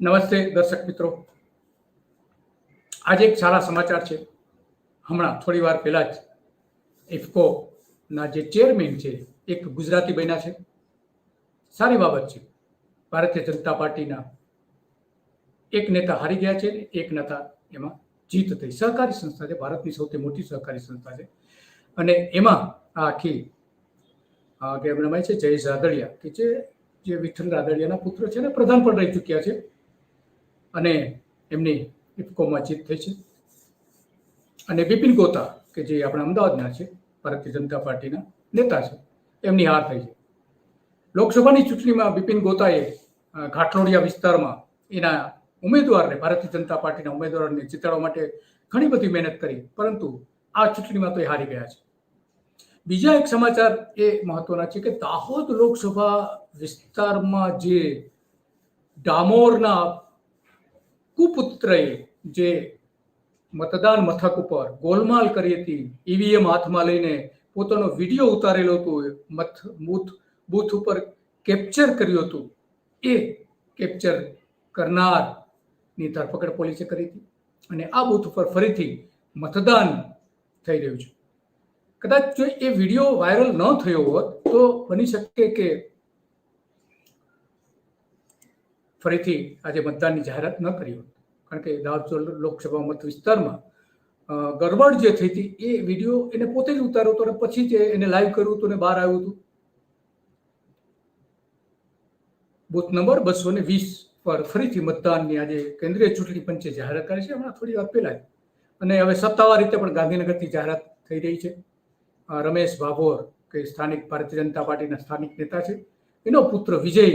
નમસ્તે દર્શક મિત્રો. આજે એક સારા સમાચાર છે. હમણાં થોડી વાર પહેલાં જ ઇફકોના જે ચેરમેન છે, એક ગુજરાતી બન્યા છે. સારી બાબત છે. ભારતીય જનતા પાર્ટીના એક નેતા હારી ગયા છે, એક નેતા એમાં જીત થઈ. સહકારી સંસ્થા છે, ભારતની સૌથી મોટી સહકારી સંસ્થા છે. અને એમાં આ આખી આ રમાય છે, જયેશ રાદડિયા, કે જે જે વિઠ્ઠલ રાદડિયાના પુત્ર છે ને, પ્રધાન પણ રહી ચૂક્યા છે. અને એમની ઇફકોમાં જીત થઈ છે. અને બિપિન ગોતા, કે જે આપણા અમદાવાદના છે, ભારતીય જનતા પાર્ટીના નેતા છે, એમની હાર થઈ છે. લોકસભાની ચૂંટણીમાં બિપિન ગોતાએ ઘાટલોડિયા વિસ્તારમાં એના ઉમેદવારને, ભારતીય જનતા પાર્ટીના ઉમેદવારને જીતાડવા માટે ઘણી બધી મહેનત કરી, પરંતુ આ ચૂંટણીમાં તો એ હારી ગયા છે. બીજા એક સમાચાર એ મહત્વના છે કે દાહોદ લોકસભા વિસ્તારમાં જે ડામોરના કુપુત્રએ જે મતદાન મથક ઉપર ગોલમાલ કરી હતી, ઈવીએમ હાથમાં લઈને પોતાનો વીડિયો ઉતારેલો હતો મથ, બૂથ બૂથ ઉપર કેપ્ચર કર્યું હતું. એ કેપ્ચર કરનારની ધરપકડ પોલીસે કરી હતી અને આ બૂથ ઉપર ફરીથી મતદાન થઈ રહ્યું છે. કદાચ જો એ વીડિયો વાયરલ ન થયો હોત, તો બની શકે કે ફરીથી આજે મતદાનની જાહેરાત ન કરી હોત. કારણ કે દાહોદ લોકસભા મત વિસ્તારમાં ગરબડ જે થઈ હતી એ વીડિયો એને પોતે જ ઉતાર્યો હતો અને પછી જે એને લાઈવ કર્યું હતું ને બહાર આવ્યું હતું. બુથ નંબર બસો ને વીસ પર ફરીથી મતદાનની આજે કેન્દ્રીય ચૂંટણી પંચે જાહેરાત કરી છે. હમણાં થોડી વાર પહેલાં અને હવે સત્તાવાર રીતે પણ ગાંધીનગરથી જાહેરાત થઈ રહી છે. રમેશ ભાભોર, કે સ્થાનિક ભારતીય જનતા પાર્ટીના સ્થાનિક નેતા છે. એનો પુત્ર વિજય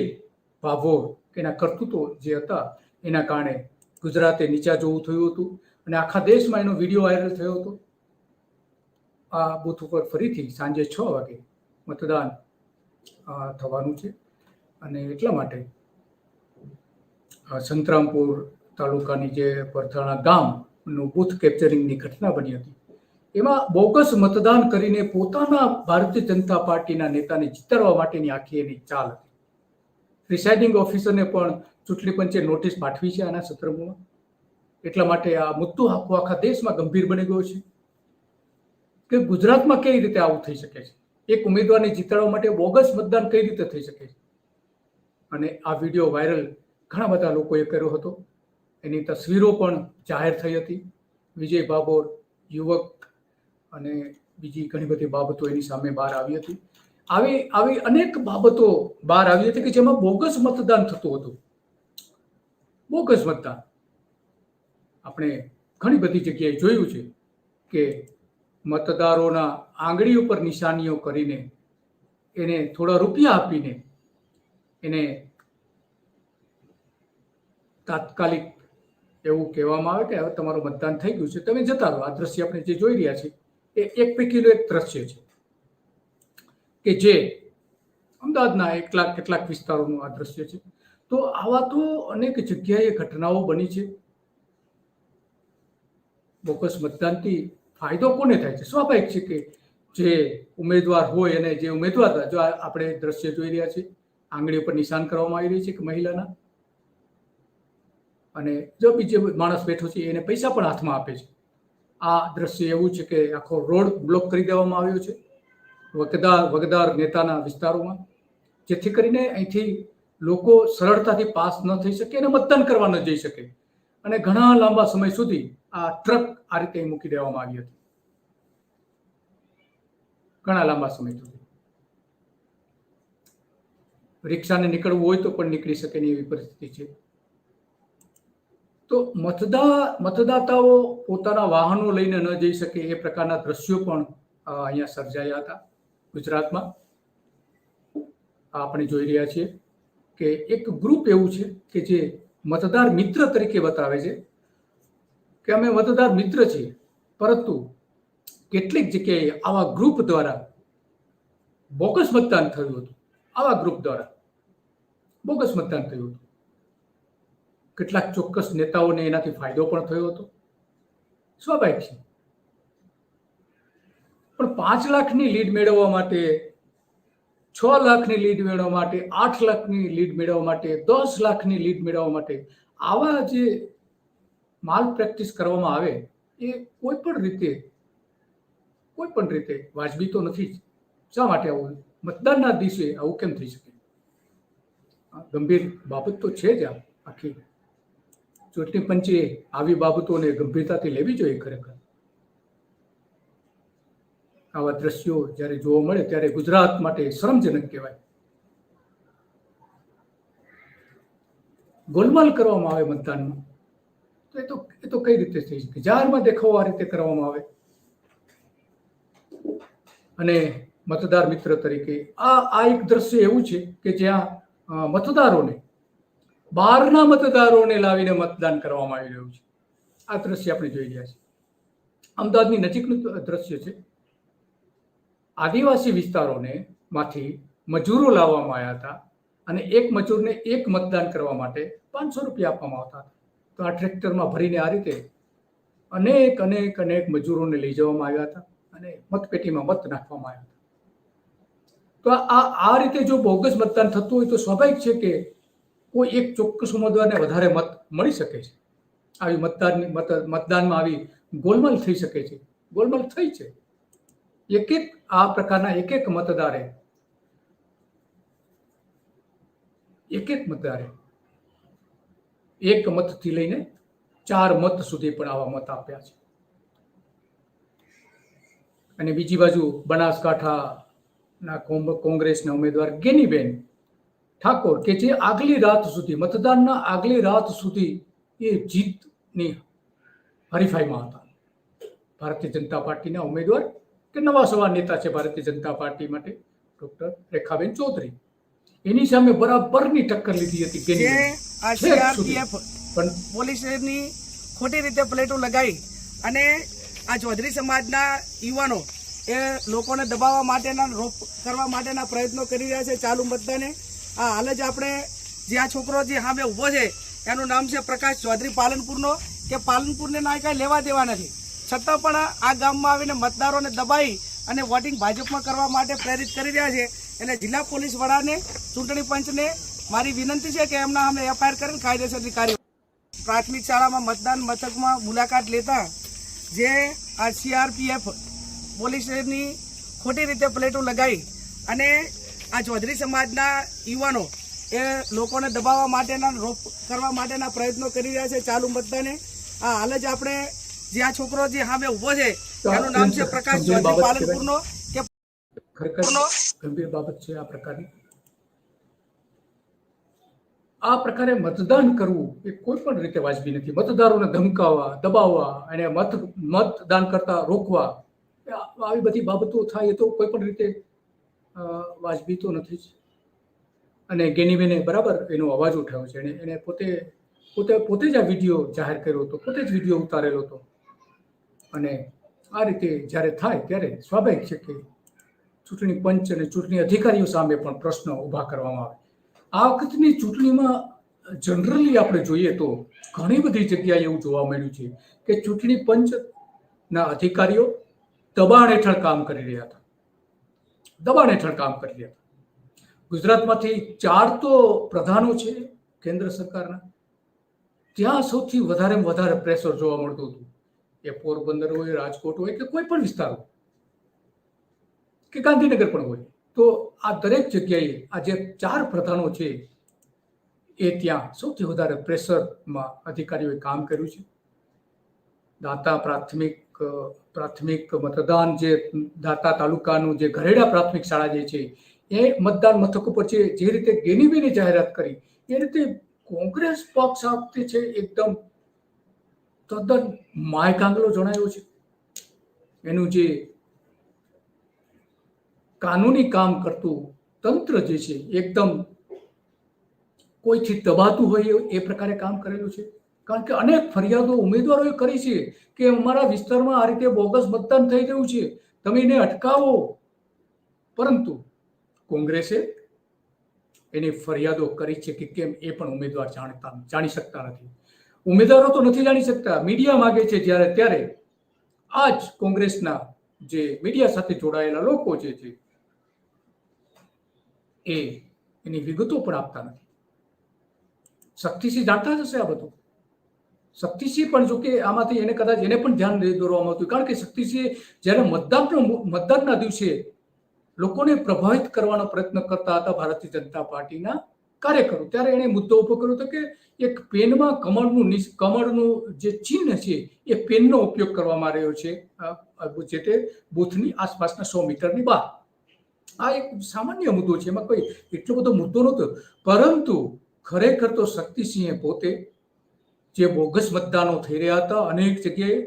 ભાભોર એના કરતૂતો જે હતા, એના કારણે ગુજરાતે નીચા જોવું થયું હતું અને આખા દેશમાં એનો વીડિયો વાયરલ થયો હતો. આ બુથ ઉપર ફરીથી સાંજે છ વાગે મતદાન થવાનું છે. અને એટલા માટે સંતરામપુર તાલુકાની જે પરથાણા ગામનું બૂથ કેપ્ચરિંગની ઘટના બની હતી. એમાં બોગસ મતદાન કરીને પોતાના ભારતીય જનતા પાર્ટીના નેતાને જીતાડવા માટેની આખી એની ચાલ હતી. પ્રિસાઇડિંગ ઓફિસરને પણ ચૂંટણી પંચે નોટિસ પાઠવી છે આના સંદર્ભમાં. એટલા માટે આ મુદ્દો આખો આખા દેશમાં ગંભીર બની ગયો છે. કે ગુજરાતમાં કઈ રીતે આવું થઈ શકે છે? એક ઉમેદવારને જીતાડવા માટે બોગસ મતદાન કઈ રીતે થઈ શકે છે? અને આ વીડિયો વાયરલ ઘણા બધા લોકોએ કર્યો હતો. એની તસવીરો પણ જાહેર થઈ હતી. વિજય બાબોર યુવક અને બીજી ઘણી બધી બાબતો એની સામે બહાર આવી હતી. આવી આવી અનેક બાબતો બહાર આવી હતી કે જેમાં બોગસ મતદાન થતું હતું. બોગસ મતદાન. આપણે ઘણી બધી જગ્યાએ જોયું છે કે મતદારોના આંગળી ઉપર નિશાનીઓ કરીને એને થોડા રૂપિયા આપીને એને તાત્કાલિક એવું કહેવામાં આવે કે હવે તમારું મતદાન થઈ ગયું છે. તમે જતા રહો. આ દ્રશ્ય આપણે જે જોઈ રહ્યા છીએ એ એક પૈકીનું એક દ્રશ્ય છે. કે જે અમદાવાદના એકલા કેટલાક વિસ્તારોનું આ દ્રશ્ય છે. તો આવા તો અનેક જગ્યાએ ઘટનાઓ બની છે. બોકસ મતદાનથી ફાયદો કોને થાય છે? સ્વાભાવિક છે કે જે ઉમેદવાર હોય અને જે ઉમેદવાર જો આપણે દ્રશ્ય જોઈ રહ્યા છીએ, આંગળી ઉપર નિશાન કરવામાં આવી રહી છે કે મહિલાના. અને જો બીજો માણસ બેઠો છે, એને પૈસા પણ હાથમાં આપે છે. આ દ્રશ્ય એવું છે કે આખો રોડ બ્લોક કરી દેવામાં આવ્યો છે. વગદાર વગદાર નેતાના વિસ્તારોમાં, જેથી કરીને અહીંથી લોકો સરળતાથી પાસ ન થઈ શકે અને મતદાન કરવા ન જઈ શકે. અને ઘણા લાંબા સમય સુધી આ ટ્રક આ રીતે મૂકી દેવામાં આવી હતી. ઘણા લાંબા સમય સુધી. રિક્ષાને નીકળવું હોય તો પણ નીકળી શકે નહીં એવી પરિસ્થિતિ છે. તો મતદા, મતદાતાઓ પોતાના વાહનો લઈને ન જઈ શકે એ પ્રકારના દ્રશ્યો પણ અહીંયા સર્જાયા હતા. ગુજરાતમાં આપણે જોઈ રહ્યા છીએ કે એક ગ્રુપ એવું છે કે જે મતદાર મિત્ર તરીકે બતાવે છે કે અમે મતદાર મિત્ર છીએ, પરંતુ કેટલીક જગ્યાએ આવા ગ્રુપ દ્વારા બોગસ મતદાન થયું હતું. આવા ગ્રુપ દ્વારા બોગસ મતદાન થયું હતું. કેટલાક ચોક્કસ નેતાઓને એનાથી ફાયદો પણ થયો હતો. સ્વાભાવિક છે. પણ પાંચ લાખની લીડ મેળવવા માટે, છ લાખની લીડ મેળવવા માટે, આઠ લાખની લીડ મેળવવા માટે, દસ લાખની લીડ મેળવવા માટે આવા જે માલ પ્રેક્ટિસ કરવામાં આવે, એ કોઈ પણ રીતે, કોઈ પણ રીતે વાજબી તો નથી જ. શા માટે આવું? મતદાનના દિવસે આવું કેમ થઈ શકે? ગંભીર બાબત તો છે જ આખી. ચૂંટણી પંચે આવી બાબતોને ગંભીરતાથી લેવી જોઈએ ખરેખર. આવા દ્રશ્યો જ્યારે જોવા મળે ત્યારે ગુજરાત માટે શરમજનક કહેવાય. ગોલમાલ કરવામાં આવે મતદાનમાં. તો એ તો એ તો કઈ રીતે થઈ શકે? જાહેરમાં દેખાવો આ રીતે કરવામાં આવે. અને મતદાર મિત્ર તરીકે આ આ એક દ્રશ્ય એવું છે કે જ્યાં મતદારોને, બહારના મતદારોને લાવીને મતદાન કરવામાં આવી રહ્યું છે. આ દ્રશ્ય આપણે જોઈ રહ્યા છીએ. અમદાવાદની નજીકનું દ્રશ્ય છે. આદિવાસી વિસ્તારોને માંથી મજૂરો લાવવામાં આવ્યા હતા અને એક મજૂરને એક મતદાન કરવા માટે પાંચસો રૂપિયા આપવામાં આવતા હતા. તો આ ટ્રેક્ટરમાં ભરીને આ રીતે અનેક અનેક અનેક મજૂરોને લઈ જવામાં આવ્યા હતા અને મતપેટીમાં મત નાખવામાં આવ્યા હતા. તો આ આ રીતે જો બોગસ મતદાન થતું હોય તો સ્વાભાવિક છે કે કોઈ એક ચોક્કસ ઉમેદવારને વધારે મત મળી શકે છે. આવી મતદાનની મતદાનમાં આવી ગોલમાલ થઈ શકે છે. ગોલમાલ થઈ છે. એક એક આ પ્રકારના એક એક મતદારે. એક એક મતદારે. એક મતથી લઈને ચાર મત સુધી પણ આવા મત આપ્યા છે. અને બીજી બાજુ બનાસકાંઠાના કોંગ- કોંગ્રેસના ઉમેદવાર ગેનીબેન ઠાકોર કે જે આગલી રાત સુધી, મતદાનના આગલી રાત સુધી એ જીતની હરીફાઈમાં હતા. ભારતીય જનતા પાર્ટીના ઉમેદવાર કે નવા સવા નેતા છે ભારતીય જનતા પાર્ટી માટે? ડોક્ટર રેખાબેન ચૌધરી. એની સામે બરાબરની ટક્કર લીધી હતી કે આ સીઆરપીએફ પોલીસની ખોટી રીતે પ્લેટો લગાવી અને આ ચૌધરી સમાજના યુવાનો એ લોકોને દબાવવા માટેના રોપ કરવા માટેના પ્રયત્નો કરી રહ્યા છે ચાલુ મતદાને. આ હાલ જ આપણે જે આ છોકરો જે સામે ઊભો છે એનું નામ છે પ્રકાશ ચૌધરી પાલનપુરનો કે પાલનપુરને ના કાંઈ લેવા દેવા નથી. છતાં પણ આ ગામમાં આવીને મતદારોને દબાઈ અને વોટિંગ ભાજપમાં કરવા માટે પ્રેરિત કરી રહ્યા છે. એટલે જિલ્લા પોલીસ વડાને, ચૂંટણી પંચને મારી વિનંતી છે કે એમના અમે એફઆઈઆર કરીને કાયદેસરની કાર્ય પ્રાથમિક શાળામાં મતદાન મથકમાં મુલાકાત લેતા જે આ સીઆરપીએફ પોલીસની ખોટી રીતે પ્લેટો લગાવી અને આ ચૌધરી સમાજના યુવાનો એ લોકોને દબાવવા માટેના રોપ કરવા માટેના પ્રયત્નો કરી રહ્યા છે ચાલુ મતદાને. આ હાલ જ આપણે જે આ છોકરો જે સામે ઊભો છે એનું નામ છે પ્રકાશ ચૌધરી પાલનપુરનો કે ખરેખર ગંભીર બાબત છે આ પ્રકારની. આ પ્રકારે મતદાન કરવું એ કોઈ પણ રીતે વાજબી નથી. મતદારોને ધમકાવવા દબાવવા અને મત મતદાન કરતા રોકવા આવી બધી બાબતો થાય એ તો કોઈ પણ રીતે વાજબી તો નથી જ. અને ગેનીબેને બરાબર એનો અવાજ ઉઠાવ્યો છે. એને એને પોતે પોતે પોતે જ આ વીડિયો જાહેર કર્યો હતો પોતે જ વીડિયો ઉતારેલો હતો. અને આ રીતે જ્યારે થાય ત્યારે સ્વાભાવિક છે કે ચૂંટણી પંચ અને ચૂંટણી અધિકારીઓ સામે પણ પ્રશ્ન ઊભા કરવામાં આવે. આ વખતની ચૂંટણીમાં જનરલી આપણે જોઈએ તો ઘણી બધી જગ્યાએ એવું જોવા મળ્યું છે કે ચૂંટણી પંચના અધિકારીઓ દબાણ હેઠળ કામ કરી રહ્યા હતા. દબાણ હેઠળ કામ કરી રહ્યા હતા. ગુજરાતમાંથી ચાર તો પ્રધાનો છે કેન્દ્ર સરકારના. ત્યાં સૌથી વધારે વધારે પ્રેશર જોવા મળતું હતું. એ પોરબંદર હોય, રાજકોટ હોય કે કોઈ પણ વિસ્તાર હોય, કે ગાંધીનગર પણ હોય, તો આ દરેક જગ્યાએ આ જે ચાર પ્રધાનો છે, એ ત્યાં સૌથી વધારે પ્રેશરમાં અધિકારીઓએ કામ કર્યું છે. દાતા પ્રાથમિક પ્રાથમિક મતદાન જે દાતા તાલુકાનું જે ઘરેડા પ્રાથમિક શાળા જે છે, એ મતદાન મથક ઉપર છે જે રીતે ગેનીબેને જાહેરાત કરી, એ રીતે કોંગ્રેસ પક્ષ આપતી છે, એકદમ તદ્દન માયકાંગલો જણાયો છે. એનું જે કાનૂની કામ કરતું તંત્ર જે છે, એકદમ કોઈથી દબાતું હોય એ પ્રકારે કામ કરેલું છે. કારણ કે અનેક ફરિયાદો ઉમેદવારોએ કરી છે કે અમારા વિસ્તારમાં આ રીતે બોગસ મતદાન થઈ રહ્યું છે. તમે એને અટકાવો. પરંતુ કોંગ્રેસે એની ફરિયાદો કરી છે કે કેમ એ પણ ઉમેદવાર જાણતા જાણી શકતા નથી. ઉમેદવારો તો નથી જાણી શકતા. મીડિયા માગે છે જ્યારે ત્યારે આ જ કોંગ્રેસના જે મીડિયા સાથે જોડાયેલા લોકો જે છે, એ એની વિગતો પણ આપતા નથી. શક્તિસિંહ જાણતા જ હશે આ બધું? શક્તિસિંહ પણ જોકે આમાંથી એને કદાચ એને પણ ધ્યાન દોરવામાં આવતું કારણ કે શક્તિસિંહ જ્યારે મતદાનનો મતદાનના દિવસે લોકોને પ્રભાવિત કરવાનો પ્રયત્ન કરતા હતા ભારતીય જનતા પાર્ટીના કાર્યકરો. ત્યારે એણે મુદ્દો ઊભો કર્યો હતો કે એક પેનમાં કમળનું કમળનું જે ચિહ્ન છે, એ પેનનો ઉપયોગ કરવામાં આવ્યો છે જે તે બૂથની આસપાસના સો મીટરની બહાર. આ એક સામાન્ય મુદ્દો છે, એમાં કોઈ એટલો બધો મુદ્દો નહોતો. પરંતુ ખરેખર તો શક્તિસિંહે પોતે જે બોગસ મતદાનો થઈ રહ્યા હતા, અનેક જગ્યાએ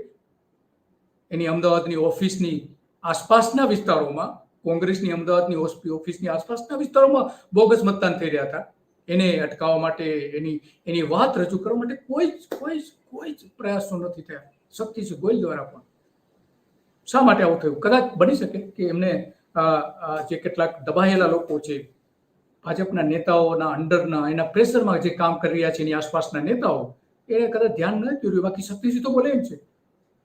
એની અમદાવાદની ઓફિસની આસપાસના વિસ્તારોમાં, કોંગ્રેસની અમદાવાદની ઓફિસની આસપાસના વિસ્તારોમાં બોગસ મતદાન થઈ રહ્યા હતા. એને અટકાવવા માટે, એની એની વાત રજૂ કરવા માટે કોઈ જ કોઈ જ કોઈ જ પ્રયાસો નથી થયા. શક્તિસિંહ ગોયલ દ્વારા પણ. શા માટે આવું થયું? કદાચ બની શકે કે એમને જે કેટલાક દબાયેલા લોકો છે, ભાજપના નેતાઓના અંડરના, એના પ્રેશરમાં જે કામ કરી રહ્યા છે, એની આસપાસના નેતાઓ, એને કદાચ ધ્યાન ન દોર્યું બાકી શક્તિસિંહ તો બોલે એમ છે.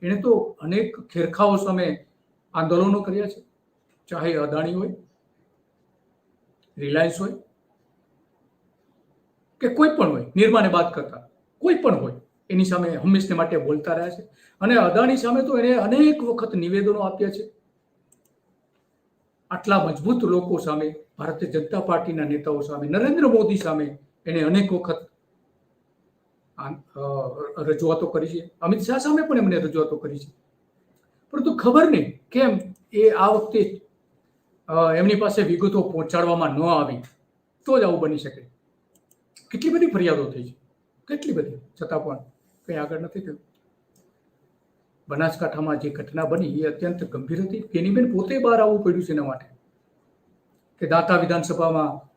એણે તો અનેક ખેરખાઓ સામે આંદોલનો કર્યા છે. ચાહે અદાણી હોય, રિલાયન્સ હોય કે કોઈ પણ હોય નિર્માને બાદ કરતા, કોઈ પણ હોય, એની સામે હંમેશને માટે બોલતા રહ્યા છે. અને અદાણી સામે તો એને અનેક વખત નિવેદનો આપ્યા છે. આટલા મજબૂત લોકો સામે, ભારતીય જનતા પાર્ટીના નેતાઓ સામે, નરેન્દ્ર મોદી સામે એને અનેક વખત રજૂઆતો કરી છે. અમિત શાહ સામે પણ એમણે રજૂઆતો કરી છે. પરંતુ ખબર નહીં કેમ એ આ વખતે એમની પાસે વિગતો પહોંચાડવામાં ન આવી, તો જ આવું બની શકે. કેટલી બધી ફરિયાદો થઈ છે? કેટલી બધી? છતાં પણ કંઈ આગળ નથી થયું. બનાસકાંઠામાં જે ઘટના બની એ અત્યંત ગંભીર હતી. કેનીબેન પોતે બહાર આવવું પડ્યું છે એના માટે? કે દાતા વિધાનસભામાં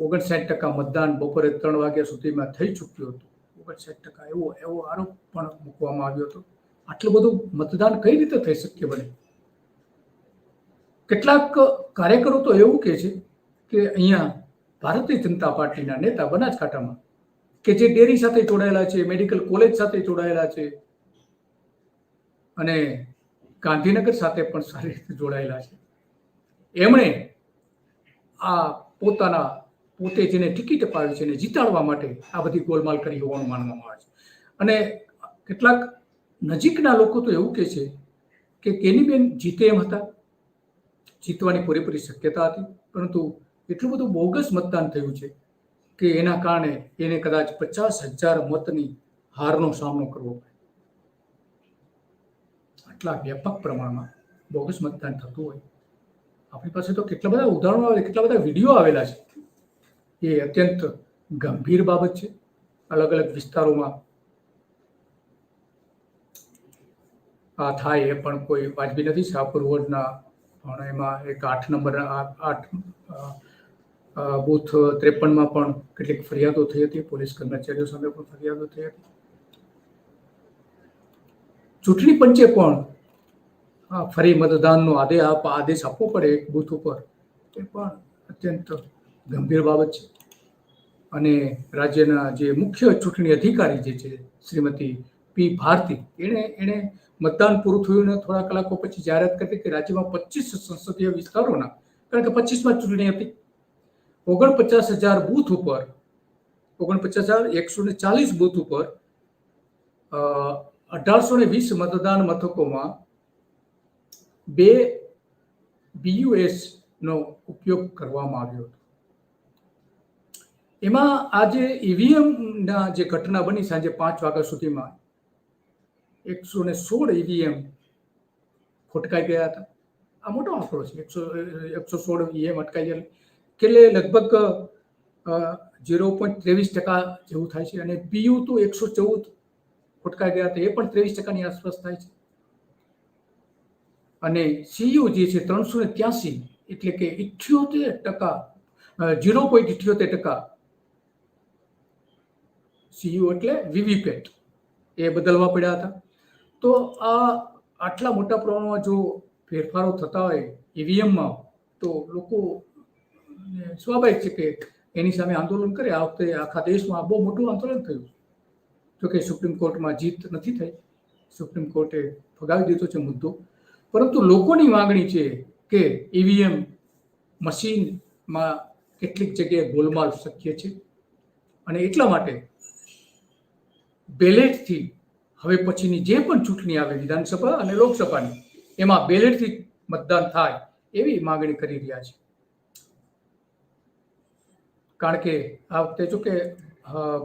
ઓગણસાઠ ટકા મતદાન બપોરે ત્રણ વાગ્યા સુધીમાં થઈ ચૂક્યું હતું. ઓગણસાઠ ટકા એવો એવો આરોપ પણ મૂકવામાં આવ્યો હતો. આટલું બધું મતદાન કઈ રીતે થઈ શક્ય બને? કેટલાક કાર્યકરો તો એવું કહે છે કે અહીંયા ભારતીય જનતા પાર્ટીના નેતા બનાસકાંઠામાં કે જે ડેરી સાથે જોડાયેલા છે, મેડિકલ કોલેજ સાથે જોડાયેલા છે અને ગાંધીનગર સાથે પણ સારી રીતે જોડાયેલા છે. એમણે આ પોતાના પોતે જેને ટિકિટ અપાવી છે એને જીતાડવા માટે આ બધી ગોલમાલ કરી હોવાનું માનવામાં આવે છે. અને કેટલાક નજીકના લોકો તો એવું કહે છે કે કેનીબેન જીતે એમ હતા. જીતવાની પૂરેપૂરી શક્યતા હતી, પરંતુ એટલું બધું બોગસ મતદાન થયું છે કે એના કારણે એને કદાચ પચાસ હજાર મતની હારનો સામનો કરવો પડે. આટલા વ્યાપક પ્રમાણમાં બોગસ મતદાન થતું હોય. આપણી પાસે તો કેટલા બધા ઉદાહરણો આવે કેટલા બધા વીડિયો આવેલા છે. એ અત્યંત ગંભીર બાબત છે. અલગ અલગ વિસ્તારોમાં આ થાય એ પણ કોઈ વાજબી નથી. શાહપુર રોડના પણ એમાં એક આઠ નંબર આઠ બૂથ ત્રેપનમાં પણ કેટલીક ફરિયાદો થઈ હતી, પોલીસ કર્મચારીઓ સામે પણ ફરિયાદો થઈ હતી. ચૂંટણી પંચે પણ ફરી મતદાનનો આદેશ આપ, આદેશ આપવો પડે એક બૂથ ઉપર. એ પણ અત્યંત ગંભીર બાબત છે. અને રાજ્યના જે મુખ્ય ચૂંટણી અધિકારી જે છે, શ્રીમતી પી ભારતી, એણે એણે મતદાન પૂરું થયું ને થોડા કલાકો પછી જાહેરાત કરી કે રાજ્યમાં પચીસ સંસદીય વિસ્તારોના, કારણ કે પચીસમાં ચૂંટણી હતી. ઓગણપચાસ હજાર બૂથ ઉપર, ઓગણપચાસ હજાર એકસો ને ચાલીસ બૂથ ઉપર અઢારસો ને વીસ મતદાન મથકોમાં બે બીયુએસ નો ઉપયોગ કરવામાં આવ્યો હતો. એમાં આજે ઈવીએમના જે ઘટના બની સાંજે પાંચ વાગ્યા સુધીમાં એકસો ને સોળ ઈવીએમ ખોટકાઈ ગયા હતા. આ મોટો આંકડો છે. એકસો એકસો સોળ ઈવીએમ અટકાઈ ગયા એટલે લગભગ ઝીરો પોઈન્ટ ત્રેવીસ ટકા જેવું થાય છે. અને પીયુ તો એકસો ચૌદ ખોટકાઈ ગયા હતા, એ પણ ત્રેવીસ ટકાની આસપાસ થાય છે. અને સીયુ જે છે ત્રણસો ને ત્યાસી, એટલે કે ઇઠ્યોતેર ટકા ઝીરો પોઈન્ટ ઇઠ્યોતેર ટકા સીયુ એટલે વીવીપેટ એ બદલવા પડ્યા હતા. તો આ આટલા મોટા પ્રમાણમાં જો ફેરફારો થતા હોય ઈવીએમમાં, તો લોકો સ્વાભાવિક છે કે એની સામે આંદોલન કરે. આ વખતે આખા દેશમાં બહુ મોટું આંદોલન થયું જોકે સુપ્રીમ કોર્ટમાં જીત નથી થઈ. સુપ્રીમ કોર્ટે ફગાવી દીધો છે મુદ્દો. પરંતુ લોકોની માંગણી છે કે ઈવીએમ મશીનમાં કેટલીક જગ્યાએ ગોલમાલ શક્ય છે. અને એટલા માટે બેલેટથી હવે પછીની જે પણ ચૂંટણી આવે વિધાનસભા અને લોકસભાની, એમાં બેલેટથી મતદાન થાય એવી માગણી કરી રહ્યા છે. કારણ કે આ વખતે જો કે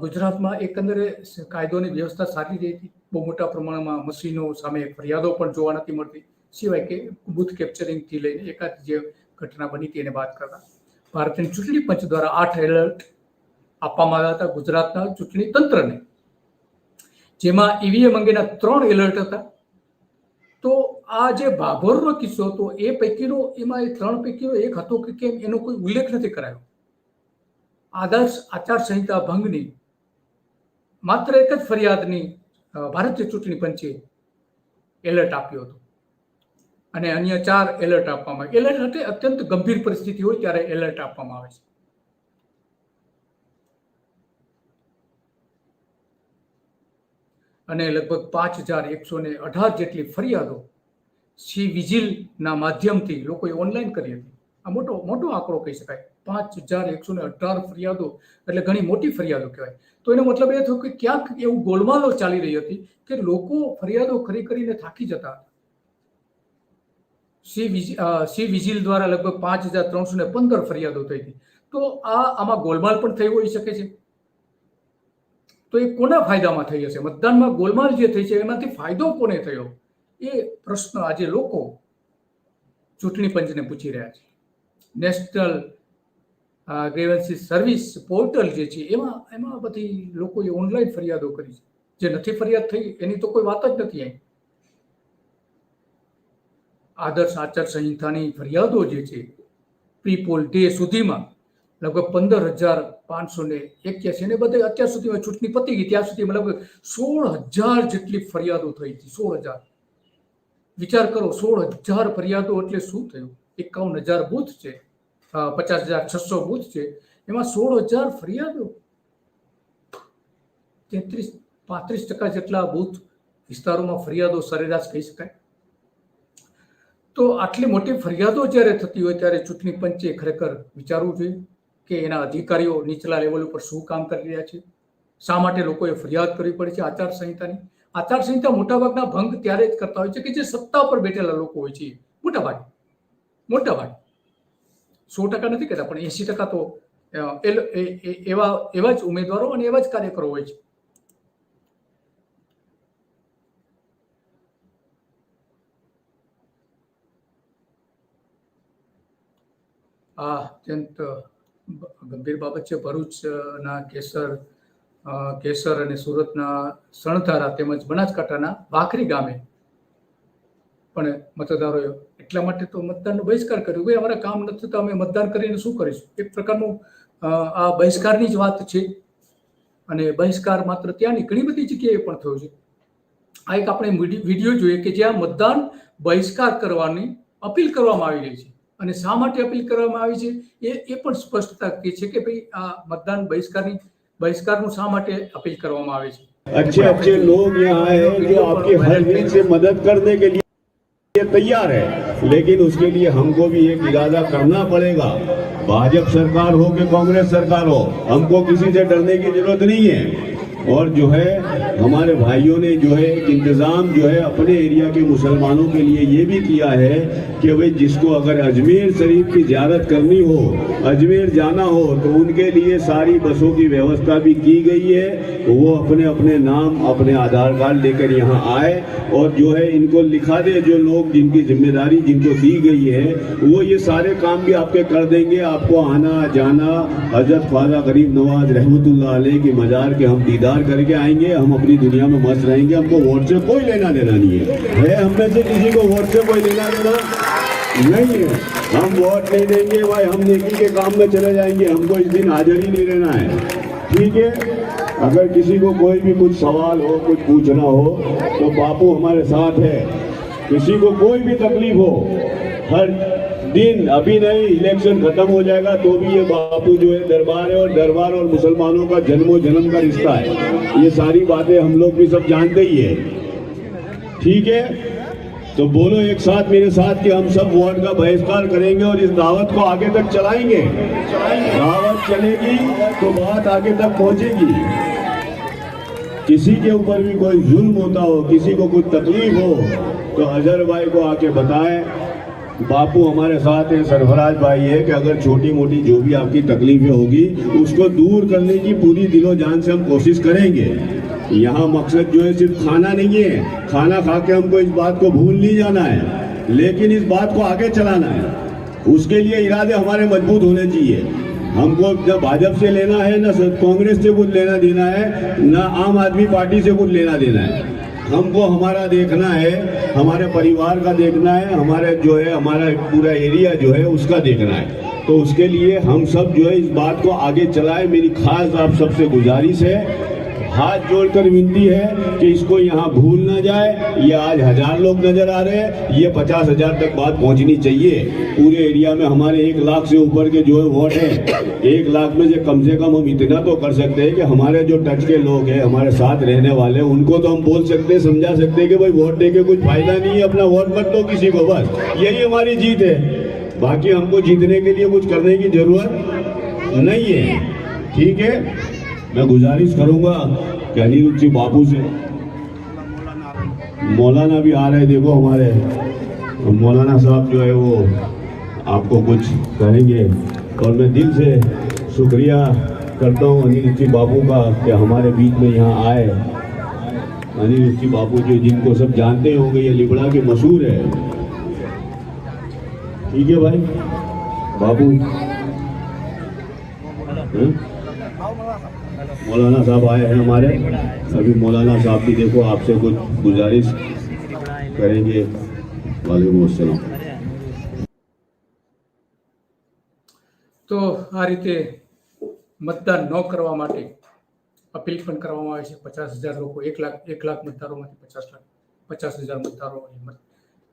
ગુજરાતમાં એકંદરે કાયદોની વ્યવસ્થા સારી રહી હતી. બહુ મોટા પ્રમાણમાં મશીનો સામે ફરિયાદો પણ જોવા નથી મળતી. સિવાય કે બુથ કેપ્ચરિંગથી લઈને એકાદ જે ઘટના બની હતી એને વાત કરતા. ભારતની ચૂંટણી પંચ દ્વારા આઠ એલર્ટ આપવામાં આવ્યા હતા ગુજરાતના ચૂંટણી તંત્રને. જેમાં ઈવીએમ અંગેના ત્રણ એલર્ટ હતા. તો આ જે ભાભોરનો કિસ્સો હતો, એ પૈકીનો એમાં એ ત્રણ પૈકીનો એક હતો કે કેમ, એનો કોઈ ઉલ્લેખ નથી કરાયો. આદર્શ આચારસંહિતા ભંગની માત્ર એક જ ફરિયાદની ભારતીય ચૂંટણી પંચે એલર્ટ આપ્યો હતો. અને અન્ય ચાર એલર્ટ આપવામાં એલર્ટ એટલે અત્યંત ગંભીર પરિસ્થિતિ હોય ત્યારે એલર્ટ આપવામાં આવે છે. અને લગભગ પાંચ હજાર એકસો ને અઢાર જેટલી ફરિયાદો સી વિજિલના માધ્યમથી લોકોએ ઓનલાઈન કરી હતી. આ મોટો મોટો આંકડો કહી શકાય. પાંચ હજાર એકસો ને અઢાર ફરિયાદો, એટલે ઘણી મોટી ફરિયાદો કહેવાય. તો એનો મતલબ એ થયો કે ક્યાંક એવું ગોલમાલો ચાલી રહી હતી કે લોકો ફરિયાદો કરી કરીને થાકી જતા હતા. સી સી દ્વારા લગભગ પાંચ હજાર ત્રણસો ને પંદર ફરિયાદો થઈ હતી. તો આ આમાં ગોલમાલ પણ થઈ હોઈ શકે છે. તો એ કોના ફાયદામાં થઈ હશે? મતદાનમાં ગોલમાલ જે થઈ છે, એમાંથી ફાયદો કોને થયો? એ પ્રશ્ન આજે લોકો ચૂંટણી પંચને પૂછી રહ્યા છે. નેશનલ ગ્રેવન્સીસ સર્વિસ પોર્ટલ જે છે, એમાં એમાં બધી લોકોએ ઓનલાઈન ફરિયાદો કરી છે. જે નથી ફરિયાદ થઈ, એની તો કોઈ વાત જ નથી અહીં. આદર્શ આચાર સંહિતાની ફરિયાદો જે છે પીપોલ ડે સુધીમાં લગભગ પંદર હજાર પાંચસો ને એક્યાસી અને બધે અત્યાર સુધીમાં ચૂંટણી પતી ગઈ, ત્યાં સુધીમાં લગભગ સોળ હજાર જેટલી ફરિયાદો થઈ હતી, સોળ હજાર. વિચાર કરો, સોળ હજાર ફરિયાદો એટલે શું થયું? એકાવન હજાર બૂથ છે. પચાસ હજાર છસો બૂથ છે. એમાં સોળ હજાર ફરિયાદો તેત્રીસ, પાંત્રીસ ટકા જેટલા બૂથ વિસ્તારોમાં ફરિયાદો સરેરાશ કહી શકાય. તો આટલી મોટી ફરિયાદો જ્યારે થતી હોય ત્યારે ચૂંટણી પંચે ખરેખર વિચારવું જોઈએ કે એના અધિકારીઓ નીચલા લેવલ ઉપર શું કામ કરી રહ્યા છે. શા માટે લોકોએ ફરિયાદ કરવી પડે છે આચારસંહિતાની? આચારસંહિતા મોટાભાગના ભંગ ત્યારે જ કરતા હોય છે કે જે સત્તા પર બેઠેલા લોકો હોય છે. મોટાભાગે. મોટાભાગે. સો ટકા નથી કહેતા, પણ એસી ટકા તો એવા એવા જ ઉમેદવારો અને એવા જ કાર્યકરો હોય છે. આ અત્યંત ગંભીર બાબત છે. ભરૂચના કેસર કેસર અને સુરતના સણધારા તેમજ બનાસકાંઠાના વાખરી ગામે પણ મતદારોએ એટલા માટે તો મતદાનનો બહિષ્કાર કર્યો ભાઈ અમારા કામ નથી તો અમે મતદાન કરીને શું કરીશું એક પ્રકારનું અ, આ બહિષ્કારની જ વાત છે અને બહિષ્કાર માત્ર ત્યાંની ઘણી બધી જગ્યાએ પણ થયો છે આ એક આપણે વિડી- વિડીયો જોઈએ કે જ્યાં મતદાન બહિષ્કાર કરવાની અપીલ કરવામાં આવી રહી છે અને શા માટે અપીલ કરવામાં આવી છે એ એ પણ સ્પષ્ટતા કહે છે કે ભાઈ આ મતદાન બહિષ્કારની બહિષ્કારનું શા માટે અપીલ કરવામાં આવે છે अच्छे अच्छे लोग यहाँ हैं जो आपकी हर नीड से मदद करने के लिए तैयार है लेकिन उसके लिए हमको भी एक इरादा करना पड़ेगा भाजपा सरकार हो कि कांग्रेस सरकार हो हमको किसी से डरने की जरूरत नहीं है اور جو ہے ہمارے بھائیوں نے جو ہے ایک انتظام جو ہے اپنے ایریا کے مسلمانوں کے لیے یہ بھی کیا ہے کہ بھئی جس کو اگر اجمیر شریف کی زیارت کرنی ہو، اجمیر جانا ہو، تو ان کے لیے ساری بسوں کی ویوستھا بھی کی گئی ہے۔ وہ اپنے اپنے نام، اپنے آدھار کارڈ لے کر یہاں آئے اور جو ہے ان کو لکھا دے جو لوگ جن کی ذمہ داری جن کو دی گئی ہے، وہ یہ سارے کام بھی آپ کے کر دیں گے۔ آپ کو آنا جانا حضرت خواجہ غریب نواز رحمۃ اللہ علیہ کے مزار کے ہم دیدار کاروبار کر کے آئیں گے، ہم اپنی دنیا میں مست رہیں گے، ہم کو ووٹ سے کوئی لینا دینا نہیں ہے۔ ہم میں سے کسی کو ووٹ سے کوئی لینا دینا نہیں ہے۔ ہم ووٹ نہیں دیں گے، بھائی، ہم نیکی کے کام میں چلے جائیں گے، ہم کو اس دن حاضر ہی نہیں رہنا ہے۔ ٹھیک ہے؟ اگر کسی کو کوئی بھی کچھ سوال ہو، کچھ پوچھنا ہو، تو باپو ہمارے ساتھ ہے۔ کسی کو کوئی بھی تکلیف ہو، ہر دن ابھی نہیں الیکشن ختم ہو جائے گا تو بھی یہ باپو جو ہے دربار ہے اور دربار اور مسلمانوں کا جنم و جنم کا رشتہ ہے۔ یہ ساری باتیں ہم لوگ بھی سب جانتے ہی ہیں۔ ٹھیک ہے؟ تو بولو ایک ساتھ میرے ساتھ کہ ہم سب وارڈ کا بہشکار کریں گے اور اس دعوت کو آگے تک چلائیں گے۔ دعوت چلے گی تو بات آگے تک پہنچے گی۔ کسی کے اوپر بھی کوئی ظلم ہوتا ہو، کسی کو کوئی تکلیف ہو، تو اظہر بھائی کو آ کے بتائیں۔ باپو ہمارے ساتھ ہیں سرفراج بھائی ہے کہ اگر چھوٹی موٹی جو بھی آپ کی تکلیفیں ہوگی، اس کو دور کرنے کی پوری دل و جان سے ہم کوشش کریں گے۔ یہاں مقصد جو ہے، صرف کھانا نہیں ہے۔ کھانا کھا کے ہم کو اس بات کو بھول نہیں جانا ہے، لیکن اس بات کو آگے چلانا ہے۔ اس کے لیے ارادے ہمارے مضبوط ہونے چاہیے۔ ہم کو نہ بھاجپ سے لینا ہے، نہ کانگریس سے کچھ لینا دینا ہے، نہ عام آدمی پارٹی سے کچھ لینا دینا ہے۔ ہم کو ہمارا دیکھنا ہے، ہمارے پریوار کا دیکھنا ہے ہمارا جو ہے، ہمارا پورا ایریا جو ہے، اس کا دیکھنا ہے۔ تو اس کے لیے ہم سب جو ہے اس بات کو آگے چلائے میری خاص آپ سب سے گزارش ہے ہاتھ جوڑ کر ونتی ہے کہ اس کو یہاں بھول نہ جائے۔ یہ آج ہزار لوگ نظر آ رہے ہیں۔ یہ پچاس ہزار تک بات پہنچنی چاہیے۔ پورے ایریا میں ہمارے ایک لاکھ سے اوپر کے جو ہے ووٹ ہیں، ایک لاکھ میں سے کم سے کم ہم اتنا تو کر سکتے ہیں کہ ہمارے جو ٹچ کے لوگ ہیں، ہمارے ساتھ رہنے والے، ان کو تو ہم بول سکتے ہیں سمجھا سکتے ہیں کہ بھائی ووٹ دے کے کچھ فائدہ نہیں ہے، اپنا ووٹ مت دو کسی کو، بس۔ یہی ہماری جیت ہے۔ باقی ہم کو جیتنے کے لیے کچھ کرنے کی ضرورت نہیں ہے۔ ٹھیک ہے؟ میں گزارش کروں گا کہ علی باپو سے مولانا بھی آ رہے دیکھو ہمارے۔ مولانا صاحب جو ہے وہ آپ کو کچھ کہیں گے۔ اور میں دل سے شکریہ کرتا ہوں انل اچھی بابو کا کہ ہمارے بیچ میں یہاں آئے۔ انل اچھی بابو جو جی، جن کو سب جانتے ہوں گے، یہ لبڑا کے مشہور ہے ٹھیک ہے بھائی؟ بابو ہاں؟ मौलाना साहब आए हैं हमारे अभी मौलाना साहब भी देखो आपसे कुछ गुजारिश करेंगे वालेकुम अस्सलाम તો આ રીતે મતદાન ન કરવા માટે અપીલ પણ કરવામાં આવે છે પચાસ હજાર લોકો એક લાખ એક લાખ મતદારોમાંથી પચાસ લાખ પચાસ હજાર મતદારો મત-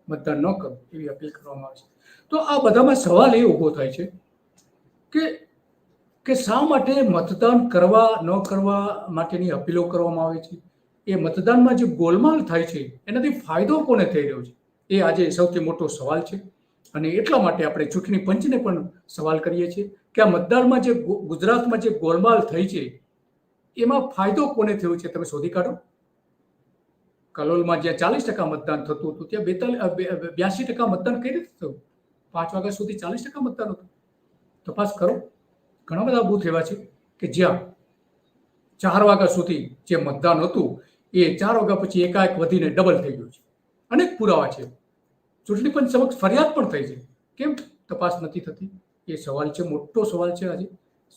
મતદાન ન કરો એવી અપીલ કરવામાં આવે છે તો આ બધામાં સવાલ એ ઊભો થાય છે કે કે શા માટે મતદાન કરવા, ન કરવા માટેની અપીલો કરવામાં આવે છે? એ મતદાનમાં જે ગોલમાલ થાય છે, એનાથી ફાયદો કોને થઈ રહ્યો છે? એ આજે સૌથી મોટો સવાલ છે. અને એટલા માટે આપણે ચૂંટણી પંચને પણ સવાલ કરીએ છીએ કે આ મતદાનમાં જે ગુજરાતમાં જે ગોલમાલ થઈ છે, એમાં ફાયદો કોને થયો છે? તમે શોધી કાઢો. કલોલમાં જ્યાં ચાલીસ ટકા મતદાન થતું હતું, ત્યાં બેતાલીસ બ્યાસી ટકા મતદાન કઈ રીતે થયું પાંચ વાગ્યા સુધી ચાલીસ ટકા મતદાન હતું. તપાસ કરો. ઘણા બધા બૂથ એવા છે કે જ્યાં ચાર વાગ્યા સુધી જે મતદાન હતું, એ ચાર વાગ્યા પછી એકાએક વધીને ડબલ થઈ ગયું છે. અનેક પુરાવા છે. ચૂંટણી પંચ સમક્ષ ફરિયાદ પણ થઈ છે. કેમ? તપાસ નથી થતી. એ સવાલ છે, મોટો સવાલ છે આજે.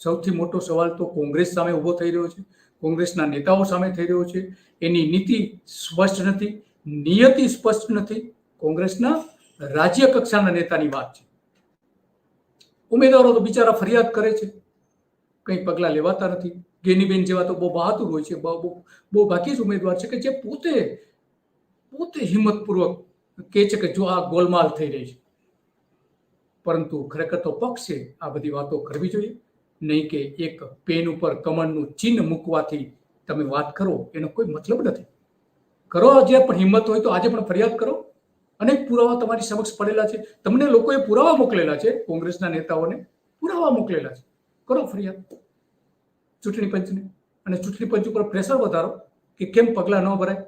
સૌથી મોટો સવાલ તો કોંગ્રેસ સામે ઊભો થઈ રહ્યો છે. કોંગ્રેસના નેતાઓ સામે થઈ રહ્યો છે. એની નીતિ સ્પષ્ટ નથી, નિયતિ સ્પષ્ટ નથી. કોંગ્રેસના રાજ્ય કક્ષાના નેતાની વાત છે. ઉમેદવારો તો બિચારા ફરિયાદ કરે છે. કંઈ પગલાં લેવાતા નથી. ગેનીબેન જેવા તો બહુ બહાદુર હોય છે. બહુ, બહુ- બહુ બાકી જ ઉમેદવાર છે કે જે પોતે પોતે હિંમતપૂર્વક કહે છે કે જો આ ગોલમાલ થઈ રહી છે. પરંતુ ખરેખર તો પક્ષે આ બધી વાતો કરવી જોઈએ. નહીં કે એક પેન ઉપર કમળનું ચિહ્ન મૂકવાથી તમે વાત કરો, એનો કોઈ મતલબ નથી. કરો આજે પણ હિંમત હોય તો આજે પણ ફરિયાદ કરો. અનેક પુરાવા તમારી સમક્ષ પડેલા છે. તમને લોકોએ પુરાવા મોકલેલા છે, કોંગ્રેસના નેતાઓને પુરાવા મોકલેલા છે. કરો ફરિયાદ? ચૂંટણી પંચને. અને ચૂંટણી પંચ ઉપર પ્રેશર વધારો કે કેમ પગલાં ન ભરાય?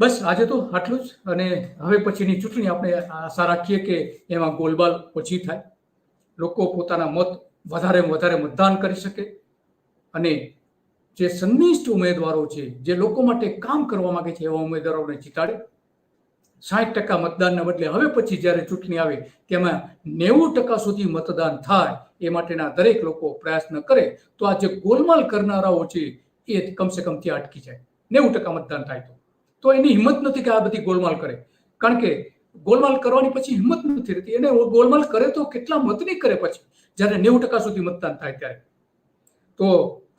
બસ, આજે તો આટલું જ. અને હવે પછીની ચૂંટણી આપણે આશા રાખીએ કે એમાં ગોલબાલ ઓછી થાય. લોકો પોતાના મત વધારે વધારે મતદાન કરી શકે. અને જે સંનિષ્ઠ ઉમેદવારો છે, જે લોકો માટે કામ કરવા માંગે છે એવા ઉમેદવારોને જીતાડે. સાઠ ટકા મતદાનના બદલે હવે પછી જ્યારે ચૂંટણી આવે તેમાં નેવું ટકા સુધી મતદાન થાય એ માટેના દરેક લોકો પ્રયત્ન કરે, તો આ જે ગોલમાલ કરનારાઓ છે એ કમસે કમ ત્યાં અટકી જાય. નેવું ટકા મતદાન થાય તો. તો એની હિંમત નથી કે આ બધી ગોલમાલ કરે. કારણ કે ગોલમાલ કરવાની પછી હિંમત નથી રહેતી. એને ગોલમાલ કરે તો કેટલા મતની કરે પછી, જ્યારે નેવું ટકા સુધી મતદાન થાય ત્યારે. તો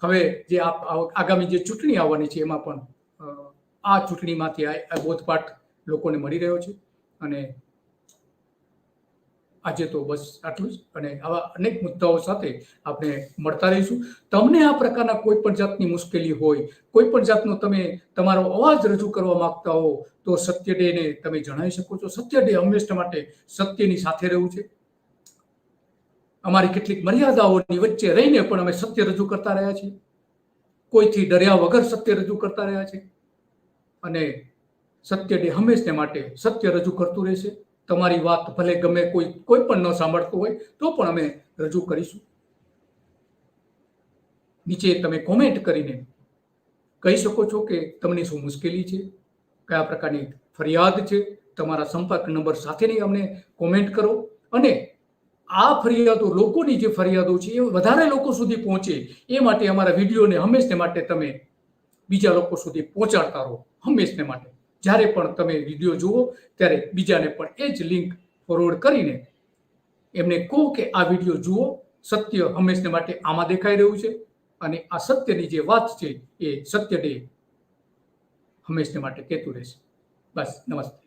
હવે જે આગામી જે ચૂંટણી આવવાની છે એમાં પણ આ ચૂંટણીમાંથી આ બોધપાઠ લોકોને મળી રહ્યો છે અને આજે તો બસ આટલું જ. અને આવા અનેક મુદ્દાઓ સાથે આપણે મળતા રહીશું. તમને આ પ્રકારના કોઈ પણ જાતની મુશ્કેલી હોય, કોઈ પણ જાતનો તમે તમારો અવાજ રજૂ કરવા માંગતા હો, તો સત્ય ડેને તમે જણાવી શકો છો. સત્ય ડે હંમેશા માટે સત્યની સાથે રહેવું છે. અમારી કેટલીક મર્યાદાઓની વચ્ચે રહીને પણ અમે સત્ય રજૂ કરતા રહ્યા છીએ. કોઈથી ડર્યા વગર સત્ય રજૂ કરતા રહ્યા છીએ. અને સત્ય ડે હંમેશને માટે સત્ય રજૂ કરતું રહેશે. તમારી વાત ભલે ગમે કોઈ કોઈ પણ ન સાંભળતું હોય, તો પણ અમે રજૂ કરીશું. નીચે તમે કોમેન્ટ કરીને કહી શકો છો કે તમને શું મુશ્કેલી છે? કયા પ્રકારની ફરિયાદ છે? તમારા સંપર્ક નંબર સાથેની અમને કોમેન્ટ કરો. અને આ ફરિયાદો લોકોની જે ફરિયાદો છે, એ વધારે લોકો સુધી પહોંચે. એ માટે અમારા વિડીયોને હંમેશને માટે તમે બીજા લોકો સુધી પહોંચાડતા રહો. હંમેશને માટે. જ્યારે પણ તમે વીડિયો જુઓ, ત્યારે બીજાને પણ એ જ લિંક ફોરવર્ડ કરીને એમને કહો કે આ વીડિયો જુઓ. સત્ય હંમેશને માટે આમાં દેખાઈ રહ્યું છે અને આ સત્યની જે વાત છે એ સત્ય ડે હંમેશને માટે કહેતું રહેશે. બસ, નમસ્તે.